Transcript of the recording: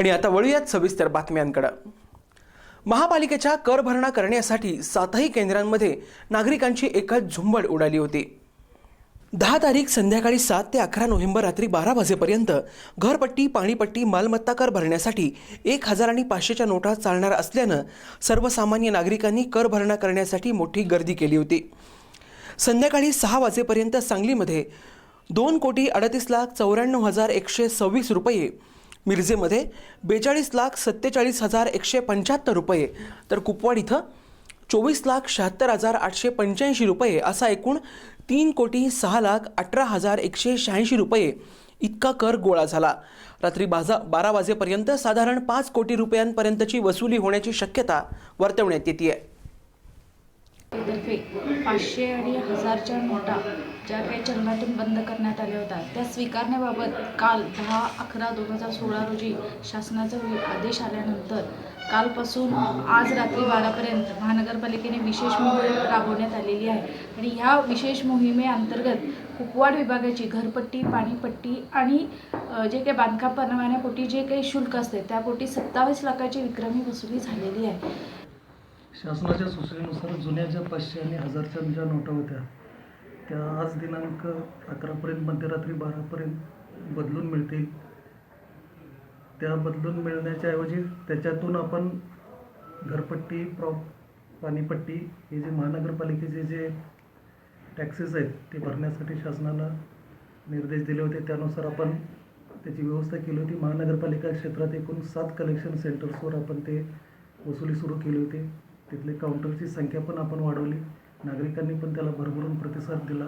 आणि आता वळूयात सविस्तर बातम्यांकडं. महापालिकेच्या कर भरणा करण्यासाठी सातही केंद्रांमध्ये नागरिकांची एकच झुंबड उडाली होती. दहा तारीख संध्याकाळी सात ते अकरा नोव्हेंबर रात्री बारा वाजेपर्यंत घरपट्टी पाणीपट्टी मालमत्ता कर भरण्यासाठी एक हजार आणि पाचशेच्या नोटा चालणार असल्यानं सर्वसामान्य नागरिकांनी कर भरणा करण्यासाठी मोठी गर्दी केली होती. संध्याकाळी सहा वाजेपर्यंत सांगलीमध्ये दोन कोटी अडतीस लाख चौऱ्याण्णव हजार एकशे सव्वीस रुपये मिरजेमध्ये बेचाळीस लाख सत्तेचाळीस हजार एकशे पंच्याहत्तर रुपये. तर कुपवाड इथं चोवीस लाख शहात्तर हजार आठशे पंच्याऐंशी रुपये असा एकूण तीन कोटी सहा लाख अठरा हजार एकशे शहाऐंशी रुपये इतका कर गोळा झाला. रात्री बाजा बारा वाजेपर्यंत साधारण पाच कोटी रुपयांपर्यंतची वसुली होण्याची शक्यता वर्तवण्यात येते आहे तर्फे पाचशे आणि हजारच्या नोटा ज्या काही चलनातून बंद करण्यात आल्या होत्या त्या स्वीकारण्याबाबत काल दहा अकरा दोन हजार सोळा रोजी शासनाचा आदेश आल्यानंतर कालपासून आज रात्री बारापर्यंत महानगरपालिकेने विशेष मोहीम राबवण्यात आलेली आहे. आणि ह्या विशेष मोहिमेअंतर्गत कुपवाड विभागाची घरपट्टी पाणीपट्टी आणि जे काही बांधकाम परवान्यापोटी जे काही शुल्क असते त्यापोटी सत्तावीस लाखाची विक्रमी वसुली झालेली आहे. शासनाच्या सूचनेनुसार जुन्या ज्या पाचशे आणि हजारच्या ज्या नोटा होत्या त्या आज दिनांक अकरापर्यंत मध्यरात्री बारापर्यंत बदलून मिळतील. त्या बदलून मिळण्याच्या ऐवजी त्याच्यातून आपण घरपट्टी प्रॉप पाणीपट्टी हे जे महानगरपालिकेचे जे टॅक्सेस आहेत ते भरण्यासाठी शासनानं निर्देश दिले होते. त्यानुसार आपण त्याची व्यवस्था केली होती. महानगरपालिका क्षेत्रात एकूण सात कलेक्शन सेंटर्सवर आपण ते वसुली सुरू केली होती. तिथले काउंटरची संख्या पण आपण वाढवली. नागरिकांनी पण त्याला भरभरून प्रतिसाद दिला.